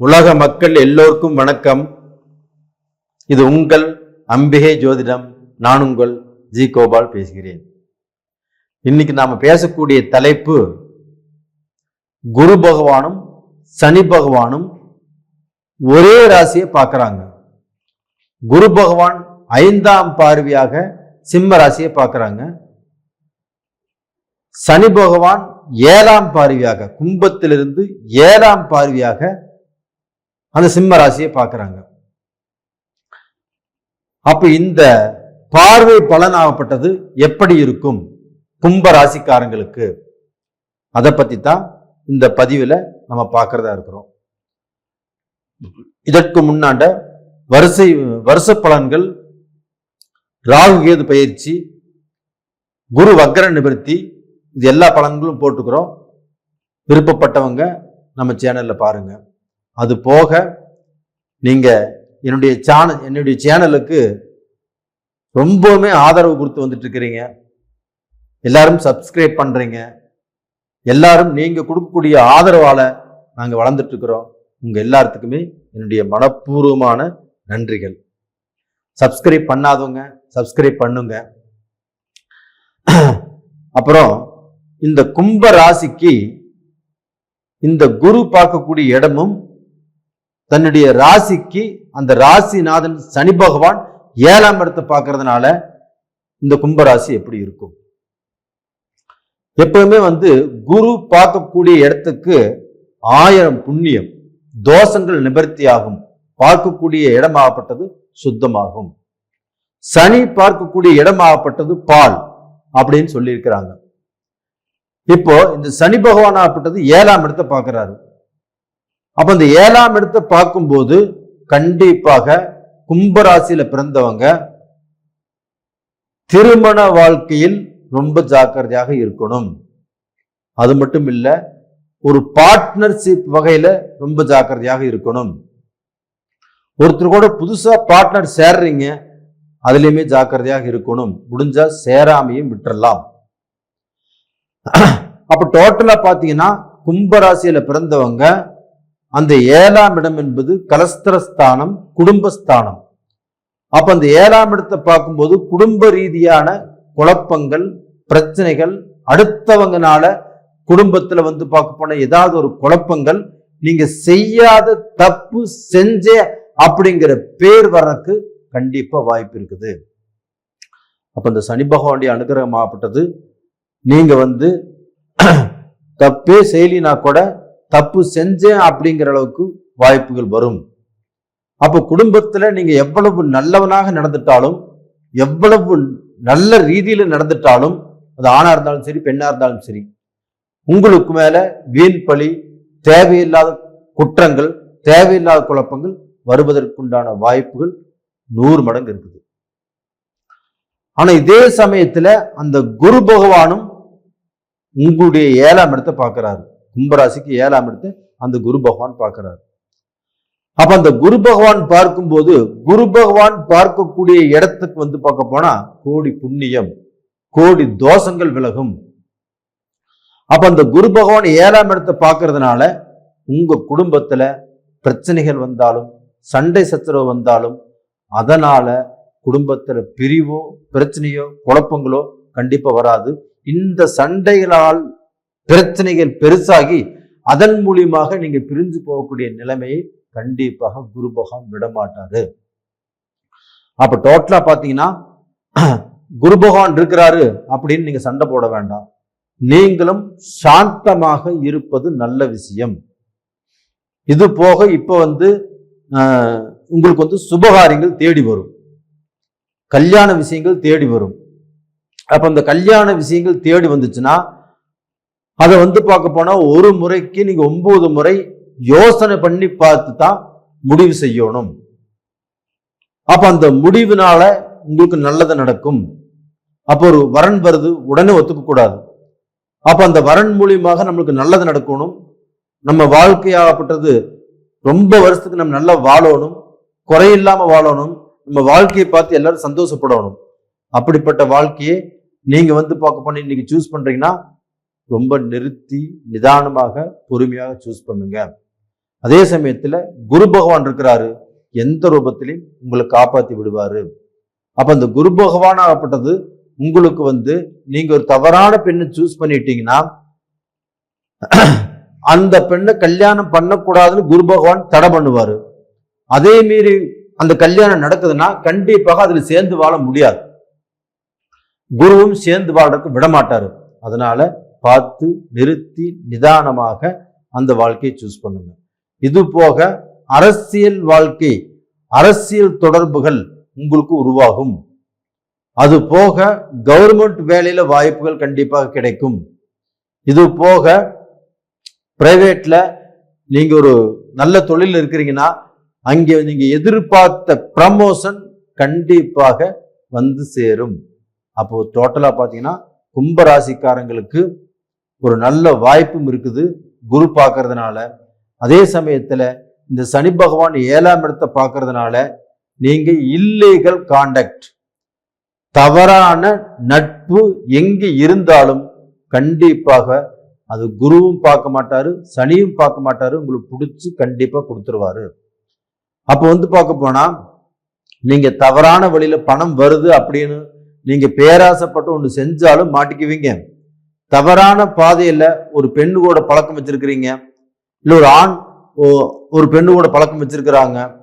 உலக மக்கள் எல்லோருக்கும் வணக்கம். இது உங்கள் அம்பிகை ஜோதிடம். நான் உங்கள் ஜி கோபால் பேசுகிறேன். இன்னைக்கு நாம பேசக்கூடிய தலைப்பு குரு பகவானும் சனி பகவானும் ஒரே ராசியை பார்க்கறாங்க. குரு பகவான் ஐந்தாம் பார்வையாக சிம்ம ராசியை பார்க்கறாங்க. சனி பகவான் ஏழாம் பார்வையாக கும்பத்திலிருந்து ஏழாம் பார்வையாக அந்த சிம்ம ராசியை பார்க்கறாங்க. அப்ப இந்த பார்வை பலனாகப்பட்டது எப்படி இருக்கும்? கும்ப ராசிக்காரங்களுக்கு. அதை பத்தி தான் இந்த பதிவில் நம்ம பார்க்கறதா இருக்கிறோம். இதற்கு முன்னாண்ட வரிசை வருஷ பலன்கள் ராகு கேது பயிற்சி குரு வக்கர நிவர்த்தி இது எல்லா பலன்களும் போட்டுக்கிறோம். விருப்பப்பட்டவங்க நம்ம சேனல்ல பாருங்க. அது போக நீங்கள் என்னுடைய சேனல் என்னுடைய சேனலுக்கு ரொம்பவுமே ஆதரவு கொடுத்து வந்துட்டுருக்கிறீங்க. எல்லாரும் சப்ஸ்கிரைப் பண்ணுறீங்க எல்லாரும் நீங்கள் கொடுக்கக்கூடிய ஆதரவால் நாங்கள் வளர்ந்துட்டுருக்குறோம். உங்கள் எல்லாத்துக்குமே என்னுடைய மனப்பூர்வமான நன்றிகள். சப்ஸ்கிரைப் பண்ணாதவங்க சப்ஸ்கிரைப் பண்ணுங்க. அப்புறம் இந்த கும்ப ராசிக்கு இந்த குரு பார்க்கக்கூடிய இடமும் தன்னுடைய ராசிக்கு அந்த ராசிநாதன் சனி பகவான் ஏழாம் இடத்தை பார்க்கறதுனால இந்த கும்பராசி எப்படி இருக்கும்? எப்பவுமே வந்து குரு பார்க்கக்கூடிய இடத்துக்கு ஆயிரம் புண்ணியம் தோஷங்கள் நிவர்த்தி ஆகும் பார்க்கக்கூடிய இடமாகப்பட்டது சுத்தமாகும். சனி பார்க்கக்கூடிய இடமாகப்பட்டது பால் அப்படின்னு சொல்லியிருக்கிறாங்க. இப்போ இந்த சனி பகவான் ஆகப்பட்டது ஏழாம் இடத்தை பார்க்கிறாரு. அப்போ இந்த ஏழாம் இடத்தை பார்க்கும்போது கண்டிப்பாக கும்பராசியில பிறந்தவங்க திருமண வாழ்க்கையில் ரொம்ப ஜாக்கிரதையாக இருக்கணும். அது மட்டும் இல்லை ஒரு பார்ட்னர்ஷிப் வகையில ரொம்ப ஜாக்கிரதையாக இருக்கணும். ஒருத்தர் கூட புதுசாக பார்ட்னர் சேர்றீங்க அதுலேயுமே ஜாக்கிரதையாக இருக்கணும். முடிஞ்சா சேராமையும் விட்டுறலாம். அப்ப டோட்டலா பாத்தீங்கன்னா கும்பராசியில பிறந்தவங்க அந்த ஏழாம் இடம் என்பது கலஸ்திரஸ்தானம் குடும்பஸ்தானம். அப்ப அந்த ஏழாம் இடத்தை பார்க்கும்போது குடும்ப ரீதியான குழப்பங்கள் பிரச்சனைகள் அடுத்தவங்கனால குடும்பத்துல வந்து பார்க்க போன ஏதாவது ஒரு குழப்பங்கள் நீங்க செய்யாத தப்பு செஞ்சே அப்படிங்கிற பேர் வர்றதுக்கு கண்டிப்பா வாய்ப்பு இருக்குது. அப்ப இந்த சனி பகவானுடைய அனுகிரகமாகப்பட்டது நீங்க வந்து தப்பே செய்யலினா கூட தப்பு செஞ்சேன் அப்படிங்கிற அளவுக்கு வாய்ப்புகள் வரும். அப்போ குடும்பத்தில் நீங்கள் எவ்வளவு நல்லவனாக நடந்துட்டாலும் எவ்வளவு நல்ல ரீதியில் நடந்துட்டாலும் அது ஆணாக இருந்தாலும் சரி பெண்ணாக இருந்தாலும் சரி உங்களுக்கு மேலே வீண் பழி தேவையில்லாத குற்றங்கள் தேவையில்லாத குழப்பங்கள் வருவதற்குண்டான வாய்ப்புகள் நூறு மடங்கு இருக்குது. ஆனால் இதே சமயத்தில் அந்த குரு பகவானும் உங்களுடைய ஏழாம் இடத்தை பார்க்குறாரு. கும்பராசிக்கு ஏழாம் இடத்தை அந்த குரு பகவான் பார்க்கிறாரு. அப்ப அந்த குரு பகவான் பார்க்கும்போது குரு பகவான் பார்க்கக்கூடிய இடத்துக்கு வந்து பார்க்க போனா கோடி புண்ணியம் கோடி தோஷங்கள் விலகும். அப்ப அந்த குரு பகவான் ஏழாம் இடத்தை பார்க்கறதுனால உங்க குடும்பத்துல பிரச்சனைகள் வந்தாலும் சண்டை சச்சரவு வந்தாலும் அதனால குடும்பத்துல பிரிவோ பிரச்சனையோ குழப்பங்களோ கண்டிப்பா வராது. இந்த சண்டைகளால் பிரச்சனைகள் பெருசாகி அதன் மூலியமாக நீங்க பிரிஞ்சு போகக்கூடிய நிலைமையை கண்டிப்பாக குரு பகவான் விடமாட்டாரு. அப்ப டோட்டலா பாத்தீங்கன்னா குரு பகவான் இருக்கிறாரு அப்படின்னு நீங்க சண்டை போட வேண்டாம். நீங்களும் சாந்தமாக இருப்பது நல்ல விஷயம். இது போக இப்ப வந்து ஆஹ், உங்களுக்கு வந்து சுபகாரியங்கள் தேடி வரும். கல்யாண விஷயங்கள் தேடி வரும். அப்ப அந்த கல்யாண விஷயங்கள் தேடி வந்துச்சுன்னா அதை வந்து பார்க்க போனா ஒரு முறைக்கு நீங்க ஒன்பது முறை யோசனை பண்ணி பார்த்து தான் முடிவு செய்யணும். அப்ப அந்த முடிவுனால உங்களுக்கு நல்லது நடக்கும். அப்போ ஒரு வரன் வருது உடனே ஒத்துக்க கூடாது அப்ப அந்த வரன் மூலியமாக நம்மளுக்கு நல்லது நடக்கணும். நம்ம வாழ்க்கையாகப்பட்டது ரொம்ப வருஷத்துக்கு நம்ம நல்லா வாழணும். குறையில்லாம வாழணும். நம்ம வாழ்க்கையை பார்த்து எல்லாரும் சந்தோஷப்படணும். அப்படிப்பட்ட வாழ்க்கையை நீங்க வந்து பார்க்க போன இன்னைக்கு சூஸ் பண்றீங்கன்னா ரொம்ப நிறுத்தி நிதானமாக பொறுமையாக சூஸ் பண்ணுங்க. அதே சமயத்துல குரு பகவான் இருக்கிறாரு. எந்த ரூபத்திலையும் உங்களை காப்பாத்தி விடுவாரு. அப்ப அந்த குரு பகவான் ஆகப்பட்டது உங்களுக்கு வந்து நீங்க ஒரு தவறான பெண்ணை சூஸ் பண்ணிட்டீங்கன்னா அந்த பெண்ணை கல்யாணம் பண்ணக்கூடாதுன்னு குரு பகவான் தடை பண்ணுவாரு. அதே மீறி அந்த கல்யாணம் நடக்குதுன்னா கண்டிப்பாக அதுல சேர்ந்து வாழ முடியாது. குருவும் சேர்ந்து வாழ்றதுக்கு விட மாட்டாரு அதனால பார்த்து நிறுத்தி நிதானமாக அந்த வாழ்க்கையை சூஸ் பண்ணுங்க. இது போக அரசியல் வாழ்க்கை அரசியல் தொடர்புகள் உங்களுக்கு உருவாகும். அது போக கவர்மெண்ட் வேலையில வாய்ப்புகள் கண்டிப்பாக கிடைக்கும். இது போக பிரைவேட்ல நீங்க ஒரு நல்ல தொழில் இருக்கிறீங்கன்னா அங்கே நீங்க எதிர்பார்த்த ப்ரமோஷன் கண்டிப்பாக வந்து சேரும். அப்போ டோட்டலா பாத்தீங்கன்னா கும்பராசிக்காரங்களுக்கு ஒரு நல்ல வாய்ப்பும் இருக்குது. குரு பார்க்கறதுனால. அதே சமயத்தில் இந்த சனி பகவான் ஏழாம் இடத்தை பார்க்கறதுனால நீங்க இல்லீகல் காண்டக்ட் தவறான நட்பு எங்கு இருந்தாலும் கண்டிப்பாக அது குருவும் பார்க்க மாட்டாரு சனியும் பார்க்க மாட்டாரு உங்களுக்கு பிடிச்சி கண்டிப்பாக கொடுத்துருவாரு. அப்போ வந்து பார்க்க போனா நீங்க தவறான வழியில பணம் வருது அப்படின்னு நீங்க பேராசைப்பட்டு ஒன்று செஞ்சாலும் மாட்டிக்குவீங்க. தவறான பாதையில ஒரு பெண்ணு கூட பழக்கம் வச்சிருக்கிறீங்க. இல்லை ஒரு ஆண் ஓ- ஒரு பெண்ணு கூட பழக்கம் வச்சிருக்கிறாங்க.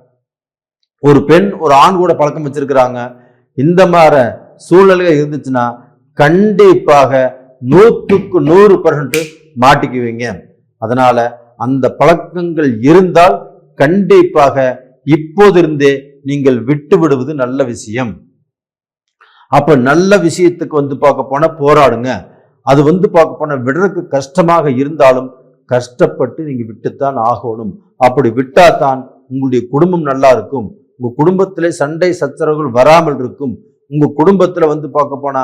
ஒரு பெண் ஒரு ஆண் கூட பழக்கம் வச்சிருக்கிறாங்க. இந்த மாதிரி சூழ்நிலைகள் இருந்துச்சுன்னா கண்டிப்பாக நூற்றுக்கு நூறு பர்சன்ட் மாட்டிக்குவீங்க. அதனால அந்த பழக்கங்கள் இருந்தால் கண்டிப்பாக இப்போதிருந்தே நீங்கள் விட்டு விடுவது நல்ல விஷயம். அப்ப நல்ல விஷயத்துக்கு வந்து பார்க்க போனா போராடுங்க. அது வந்து பார்க்க போனா விடுறதுக்கு கஷ்டமாக இருந்தாலும் கஷ்டப்பட்டு நீங்க விட்டுத்தான் ஆகணும். அப்படி விட்டாதான் உங்களுடைய குடும்பம் நல்லா இருக்கும். உங்க குடும்பத்திலே சண்டை சச்சரவுகள் வராமல் இருக்கும். உங்க குடும்பத்துல வந்து பார்க்க போனா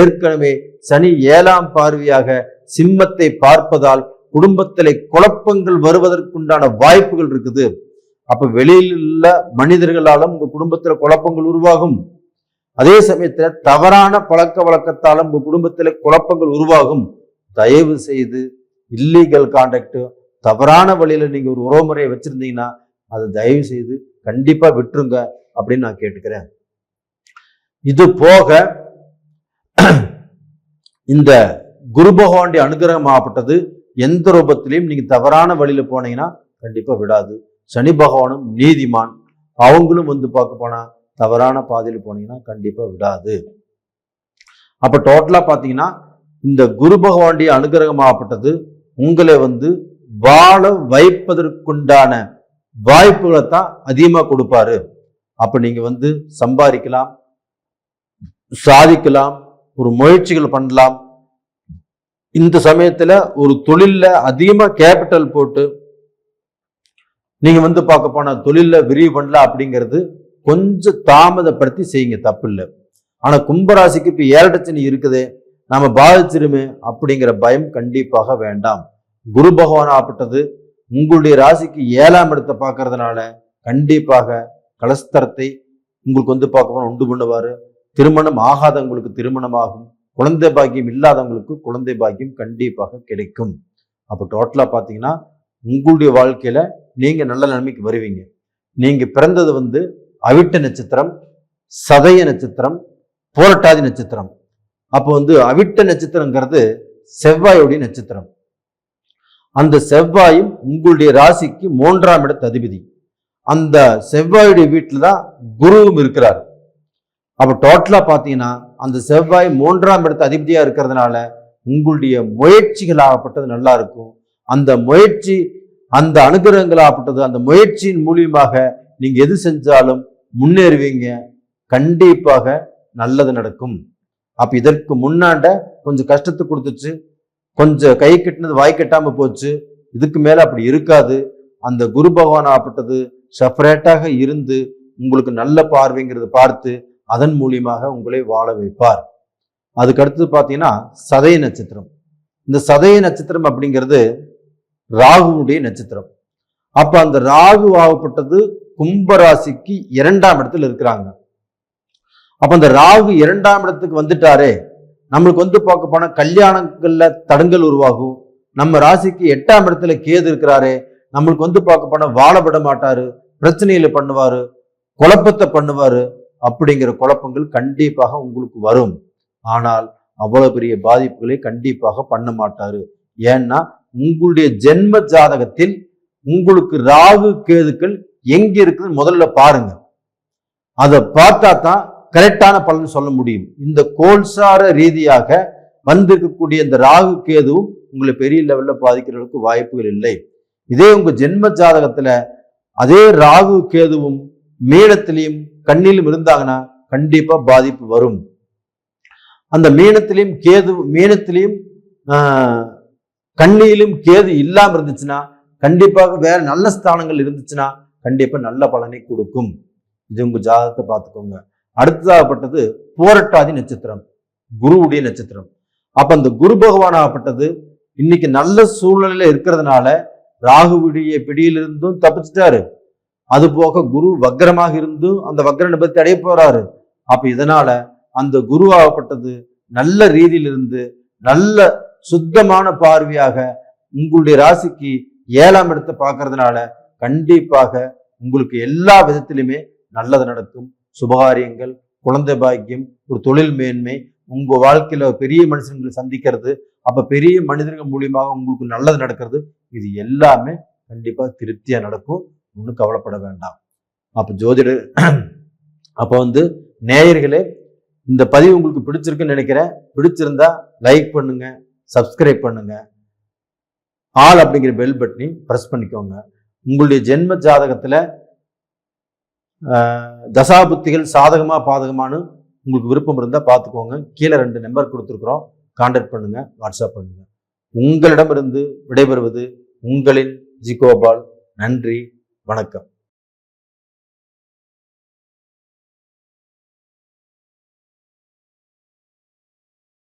ஏற்கனவே சனி ஏழாம் பார்வையாக சிம்மத்தை பார்ப்பதால் குடும்பத்திலே குழப்பங்கள் வருவதற்குண்டான வாய்ப்புகள் இருக்குது. அப்ப வெளியில் உள்ள மனிதர்களாலும் உங்க குடும்பத்துல குழப்பங்கள் உருவாகும். அதே சமயத்துல தவறான பழக்க வழக்கத்தாலும் உங்க குடும்பத்துல குழப்பங்கள் உருவாகும். தயவு செய்து இல்லீகல் கான்டாக்ட் தவறான வழியில நீங்க ஒரு உறவுமுறையை வச்சிருந்தீங்கன்னா அதை தயவு செய்து கண்டிப்பா விட்டுருங்க அப்படின்னு நான் கேட்டுக்கிறேன். இது போக இந்த குரு பகவானுடைய அனுகிரகம் ஆகப்பட்டது. எந்த ரூபத்திலையும் நீங்க தவறான வழியில போனீங்கன்னா கண்டிப்பா விடாது. சனி பகவானும் நீதிமான். அவங்களும் வந்து பார்க்க போனா தவறான பாதையில் போனீங்கன்னா கண்டிப்பாக விடாது. அப்போ டோட்டலாக பார்த்தீங்கன்னா இந்த குரு பகவானுடைய அனுகிரகமாகப்பட்டது உங்களை வந்து வாழ வைப்பதற்குண்டான வாய்ப்புகளை தான் அதிகமாக கொடுப்பாரு. அப்போ நீங்கள் வந்து சம்பாதிக்கலாம் சாதிக்கலாம் ஒரு முயற்சிகள் பண்ணலாம். இந்த சமயத்தில் ஒரு தொழிலில் அதிகமாக கேபிட்டல் போட்டு நீங்கள் வந்து பார்க்க போனால் தொழிலில் விரிவு பண்ணலாம் அப்படிங்கிறது கொஞ்சம் தாமதப்படுத்தி செய்யுங்க தப்பு இல்லை ஆனா கும்பராசிக்கு இப்போ ஏழடச்சனி இருக்குது நாம பாதிச்சிருமே அப்படிங்கிற பயம் கண்டிப்பாக வேண்டாம். குரு பகவான் ஆப்பட்டது உங்களுடைய ராசிக்கு ஏழாம் இடத்தை பார்க்கறதுனால கண்டிப்பாக கலஸ்தரத்தை உங்களுக்கு வந்து பார்க்க உண்டு பண்ணுவாரு. திருமணம் ஆகாதவங்களுக்கு திருமணமாகும் குழந்தை பாக்கியம் இல்லாதவங்களுக்கு குழந்தை பாக்கியம் கண்டிப்பாக கிடைக்கும். அப்போ டோட்டலா பார்த்தீங்கன்னா உங்களுடைய வாழ்க்கையில நீங்க நல்ல நிலைமைக்கு வருவீங்க. நீங்க பிறந்தது வந்து அவிட்ட நட்சத்திரம் சதய நட்சத்திரம் போரட்டாதி நட்சத்திரம். அப்போ வந்து அவிட்ட நட்சத்திரங்கிறது செவ்வாயுடைய நட்சத்திரம். அந்த செவ்வாயும் உங்களுடைய ராசிக்கு மூன்றாம் இடத்து அதிபதி. அந்த செவ்வாயுடைய வீட்டில் தான் குருவும் இருக்கிறார். அப்போ டோட்டலாக பார்த்தீங்கன்னா அந்த செவ்வாய் மூன்றாம் இடத்து அதிபதியாக இருக்கிறதுனால உங்களுடைய முயற்சிகள் ஆகப்பட்டது நல்லா இருக்கும். அந்த முயற்சி அந்த அனுகிரகங்கள் ஆகப்பட்டது அந்த முயற்சியின் மூலியமாக நீங்கள் எது செஞ்சாலும் முன்னேறுவீங்க. கண்டிப்பாக நல்லது நடக்கும். அப்ப இதற்கு முன்னாண்ட கொஞ்சம் கஷ்டத்தை கொடுத்துச்சு. கொஞ்சம் கை கட்டினது வாய் கட்டாம போச்சு. இதுக்கு மேல அப்படி இருக்காது. அந்த குரு பகவான் ஆப்பட்டது செப்பரேட்டாக இருந்து உங்களுக்கு நல்ல பார்வைங்கிறத பார்த்து அதன் மூலியமாக உங்களை வாழ வைப்பார். அதுக்கடுத்து பார்த்தீங்கன்னா சதய நட்சத்திரம். இந்த சதய நட்சத்திரம் அப்படிங்கிறது ராகுனுடைய நட்சத்திரம். அப்ப அந்த ராகு ஆகப்பட்டது கும்பராசிக்கு இரண்டாம் இடத்துல இருக்கிறாங்க. அப்ப அந்த ராகு இரண்டாம் இடத்துக்கு வந்துட்டாரே நம்மளுக்கு வந்து பார்க்க போனா கல்யாணங்கள்ல தடங்கல் உருவாகும். நம்ம ராசிக்கு எட்டாம் இடத்துல கேது இருக்கிறாரே நம்மளுக்கு வந்து பார்க்க போனா வாழ விட மாட்டாரு பிரச்சனையில பண்ணுவாரு குழப்பத்தை பண்ணுவாரு. அப்படிங்கிற குழப்பங்கள் கண்டிப்பாக உங்களுக்கு வரும். ஆனால் அவ்வளவு பெரிய பாதிப்புகளை கண்டிப்பாக பண்ண மாட்டாரு. ஏன்னா உங்களுடைய ஜென்ம ஜாதகத்தில் உங்களுக்கு ராகு கேதுக்கள் எங்க இருக்குன்னு முதல்ல பாருங்க. அதை பார்த்தா தான் கரெக்டான பலன் சொல்ல முடியும். இந்த கோல்சார ரீதியாக வந்திருக்கக்கூடிய இந்த ராகு கேதுவும் உங்களை பெரிய லெவல்ல பாதிக்கிறதுக்கு வாய்ப்புகள் இல்லை. இதே உங்க ஜென்ம ஜாதகத்துல அதே ராகு கேதுவும் மீனத்திலையும் கண்ணிலும் இருந்தாங்கன்னா கண்டிப்பா பாதிப்பு வரும். அந்த மீனத்திலையும் கேது மீனத்திலையும் ஆஹ், கண்ணியிலும் கேது இல்லாம இருந்துச்சுன்னா கண்டிப்பாக வேற நல்ல ஸ்தானங்கள் இருந்துச்சுன்னா கண்டிப்பா நல்ல பலனை கொடுக்கும். இது உங்க ஜாதகத்தை பார்த்துக்கோங்க. அடுத்ததாகப்பட்டது போரட்டாதி நட்சத்திரம். குருவுடைய நட்சத்திரம். அப்ப அந்த குரு பகவானாகப்பட்டது இன்னைக்கு நல்ல சூழ்நிலையில இருக்கிறதுனால ராகுவுடைய பிடியிலிருந்தும் தப்பிச்சிட்டாரு. அது போக குரு வக்ரமாக இருந்தும் அந்த வக்ர நிபத்தி அடைய போறாரு. அப்ப இதனால அந்த குரு ஆகப்பட்டது நல்ல ரீதியிலிருந்து நல்ல சுத்தமான பார்வையாக உங்களுடைய ராசிக்கு ஏழாம் இடத்தை பார்க்கறதுனால கண்டிப்பாக உங்களுக்கு எல்லா விதத்திலுமே நல்லது நடக்கும். சுபகாரியங்கள் குழந்தை பாக்கியம் ஒரு தொழில் மேன்மை உங்க வாழ்க்கையில பெரிய மனுஷங்களை சந்திக்கிறது அப்ப பெரிய மனிதர்கள் மூலியமாக உங்களுக்கு நல்லது நடக்கிறது இது எல்லாமே கண்டிப்பா திருப்தியா நடக்கும். ஒன்றும் கவலைப்பட வேண்டாம். அப்ப ஜோதிட அப்ப வந்து நேயர்களே இந்த பதிவு உங்களுக்கு பிடிச்சிருக்குன்னு நினைக்கிறேன். பிடிச்சிருந்தா லைக் பண்ணுங்க சப்ஸ்கிரைப் பண்ணுங்க. ஆல் அப்படிங்கிற பெல் பட்டனி ப்ரெஸ் பண்ணிக்கோங்க. உங்களுடைய ஜென்ம ஜாதகத்தில் தசாபுத்திகள் சாதகமாக பாதகமானு உங்களுக்கு விருப்பம் இருந்தால் பார்த்துக்கோங்க. கீழே ரெண்டு நம்பர் கொடுத்துருக்குறோம். கான்டாக்ட் பண்ணுங்கள் வாட்ஸ்அப் பண்ணுங்கள் உங்களிடமிருந்து விடைபெறுவது உங்களின் ஜிகோபால். நன்றி வணக்கம்.